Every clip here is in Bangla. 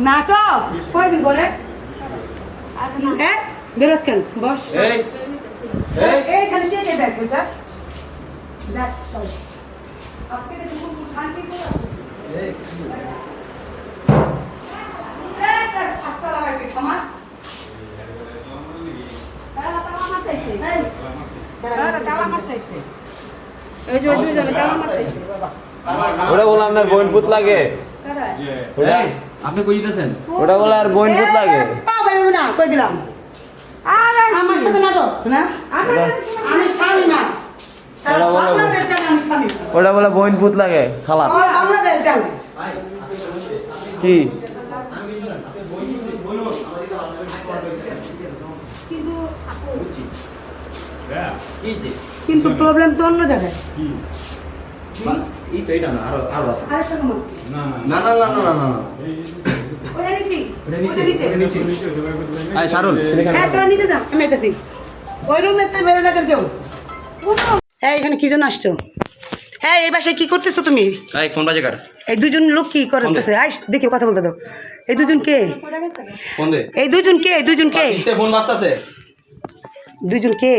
নাটক কয়দিন হ্যাঁ বেরোস কেন বস এই এই এইখানে কে কে দেখ দেখ আজকে খান বলে বোন পুত লাগে আপনি কই দিতেছেন? ওটা বলে আর বোন পুত লাগে। পা বেরোবে না কই দিলাম? আরে আমার সাথে নাটক না? আমি স্বামী না। ওটা বলে বোন পুত লাগে খালা। আর বাংলাদেশ জানে। কি? কিন্তু কি কিন্তু প্রবলেম তো অন্য জায়গায়। এই তো এটা না আরও আরও আছে। না না না। না না না না ওটা নিচি। ওটা নিচে ওটা নিচে। এই শারুল হ্যাঁ তোরা নিচে যা আমি আইতাছি ওই রুমে তো বেরো না কেউ হ্যাঁ এখানে কি জন্য আসছো হ্যাঁ এই বাসায় কি করতেছো তুমি? এই ফোন বাজে কার? এই দুজন লোক কি করতেছে? আইস দেখি কথা বলতে দাও। এই দুজন কে? ফোন দে। এই দুজন কে? এই দুজন কে? ফোন বাজতাছে। দুজন কে?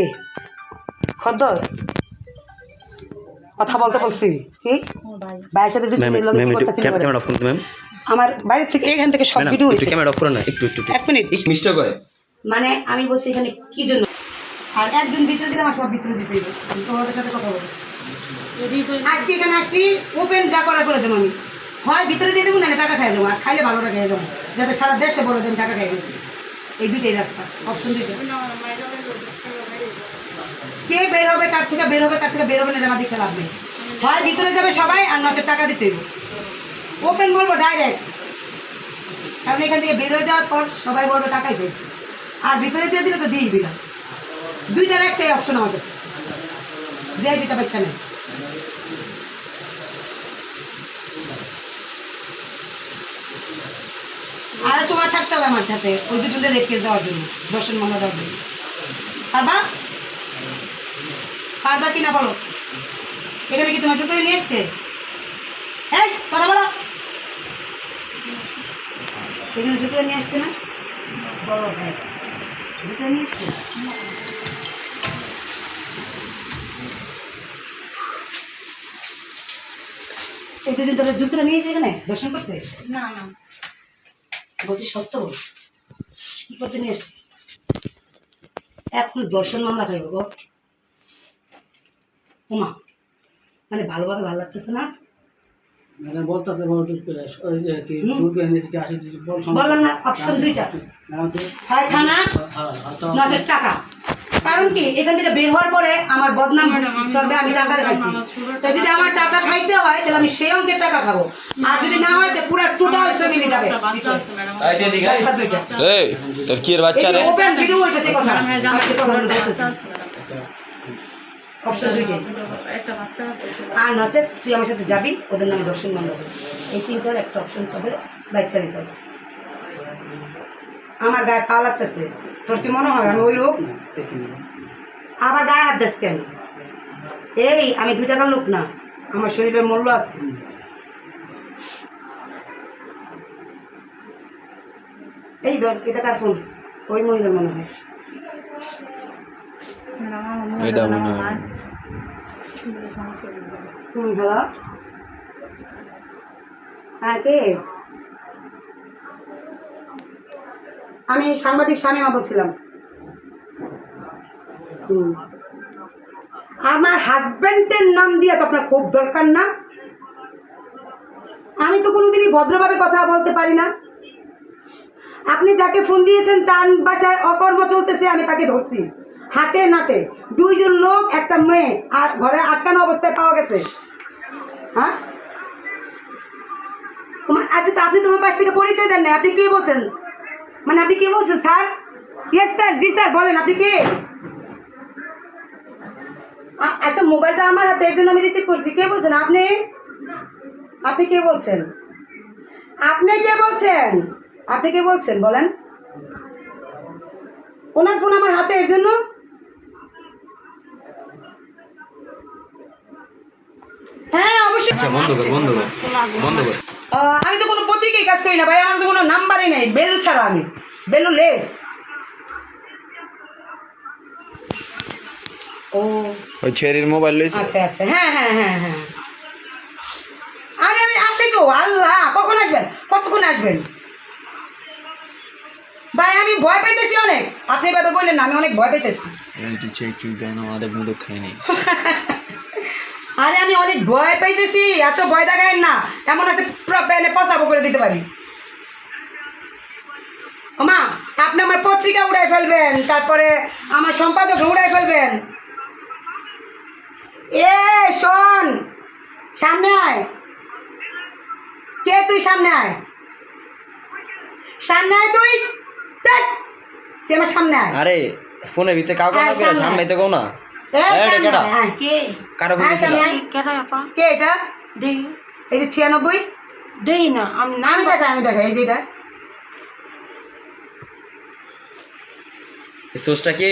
খদ্দর। কথা বলতে বলছি। কি? ভাইয়ের সাথে দুজন মিলে কি করতেছিলি বলে? ফোন ম্যাম আমার বাইরে থেকে এখান থেকে সব ভিডিও হয়েছে। ক্যামেরা অফ করো না একটু একটু এক মিনিট। একটু মিস্টেক হয় মানে আমি বলছি এখানে কি জন্য? আর একজন ভিতরে দিলে আমার সব ভিতরে দিতে। তোমাদের সাথে কথা বলব। আজকে এখানে আসছি ওপেন যা করার করে দেবো আমি। হয় ভিতরে দিয়ে দেবো না টাকা খাই যাব। আর খাইলে ভালো টাকা খাই যাব। যাতে সারা দেশে বলো যে টাকা খাই গেছি। এই দুইটাই রাস্তা অপশন দুইটা। কে বের হবে, কার থেকে বের হবে, কার থেকে বের হবে না আমার দেখতে নেই হয় ভিতরে যাবে সবাই, আর নচের টাকা দিতে ওপেন বলব ডাইরেক্ট কারণ এখান থেকে বের হয়ে যাওয়ার পর সবাই বলবে টাকাই পেয়েছে আর ভিতরে দিয়ে দিলে তো দিয়েই দিলাম দুইটার একটাই অপশন কাছে। যে দুইটা বাচ্চা নেই। আর তোমার থাকতে হবে আমার সাথে। ওই দুজনে রেখে দেওয়ার জন্য, দর্শন মামলা দেওয়ার জন্য। পারবা পারবা কি না বলো। এখানে কি তোমার ছোট নিয়ে এসছে? এই কথা বলো। এখানে ছোট নিয়ে আসছে না? বড় ভাই ছোটো নিয়ে এসছে? এই তোরা জুতোটা নিয়েছে এখানে? দর্শন করতে? না না। বলছি সত্য। কি করতে নিয়ে এসছে? এখন দর্শন মামলা খাইব গো। উমা মানে ভালোভাবে ভালো লাগতেছে না? বলতেছে বড় টুক করে ওই যে কি দুধ এনে কি আসে বললাম না অপশন দুইটা। হয় খানা নজর টাকা। কারণ কি এখান থেকে বের হওয়ার পরে আমার বদনাম চলবে আমি টাকা খাইছি। যদি আমার টাকা খাইতে হয় তাহলে আমি সেই অঙ্কের টাকা খাব। আর যদি না হয় তো পুরো টোটাল ফ্যামিলি যাবে। আইডিয়া দিকে রাস্তা দুইটা। এই তোর কি এর বাচ্চা রে? ওপেন ভিডিও হইতেছে কথা। অপশন দুইটাই। একটা বাচ্চা আছে আর নচেত তুই আমার সাথে যাবি ওদের নামে দর্শন করবি। এই তিনটার একটা অপশন তোদের বাচ্চা নিতে হবে। আমার গায়ে পা লাগতেছে। তোর কি মনে হয় আমি ওই লোক? আবার গায়ে হাত দিস কেন? এই আমি দুই টাকার লোক না আমার শরীরের মূল্য আছে। এই ধর এটা কার ফোন? ওই মহিলার মনে হয়। এটা মনে হয়। হ্যাঁ আমি সাংবাদিক শামিমা বলছিলাম। আমার হাজবেন্ডের নাম দিয়ে তো আপনার খুব দরকার না। আমি তো কোনোদিনই ভদ্রভাবে কথা বলতে পারি না। আপনি যাকে ফোন দিয়েছেন, তার বাসায় অকর্ম চলতেছে, আমি তাকে ধরছি। হাতে নাতে। দুইজন লোক, একটা মেয়ে, আর ঘরে আটকানো অবস্থায় পাওয়া গেছে। হ্যাঁ? আচ্ছা তো আপনি তোমার পাশ থেকে পরিচয় দেন না আপনি কে বলছেন? মানে আপনি কে বলছেন, স্যার? ইয়েস স্যার জি, স্যার, বলেন, আপনি কে? আচ্ছা মোবাইলটা আমার হাতে, এর জন্য আমি রিসিভ করছি। কে বলছেন, আপনি? আপনি কে বলছেন? আপনি কে বলছেন? আপনি কে বলছেন, বলেন। ওনার ফোন আমার হাতে, এর জন্য? হ্যাঁ অবশ্যই। আচ্ছা বন্ধ কর বন্ধ কর বন্ধ কর। আমি তো কোনো পত্রিকায় কাজ করি না ভাই আমার তো কোনো নাম্বারই নেই বেলু ছাড়া আমি বেলু লেস ও। ওই ছেড়ির মোবাইল লইছে? আচ্ছা আচ্ছা হ্যাঁ হ্যাঁ হ্যাঁ হ্যাঁ। আরে আমি আসি তো আল্লাহ কখন আসবেন? কতক্ষণ আসবেন? ভাই আমি ভয় পাইতেছি অনেক। আপনি এবার বললেন না আমি অনেক ভয় পাইতেছি। চেক আমাদের মুদক খাইনি আরে আমি অনেক ভয় পাইতেছি এত ভয় দেখায় না। এমন আছে প্যানে পচাবো করে দিতে পারি। মা আপনি আমার পত্রিকা উড়াই ফেলবেন তারপরে আমার সম্পাদক উড়াই ফেলবেন। এ শোন সামনে আয়। কে তুই সামনে আয়? সামনে আয় তুই? তুই আমার সামনে আয়। আরে ফোনের ভিতরে কাউকে। সামনে তো কেউ না। কে? হ্যাঁ, আপা? কে এটা? দেই। এই যে ছিয়ানব্বই? দেই না আমি দেখাই আমি দেখা এই যে এটা। সোর্সটা কি?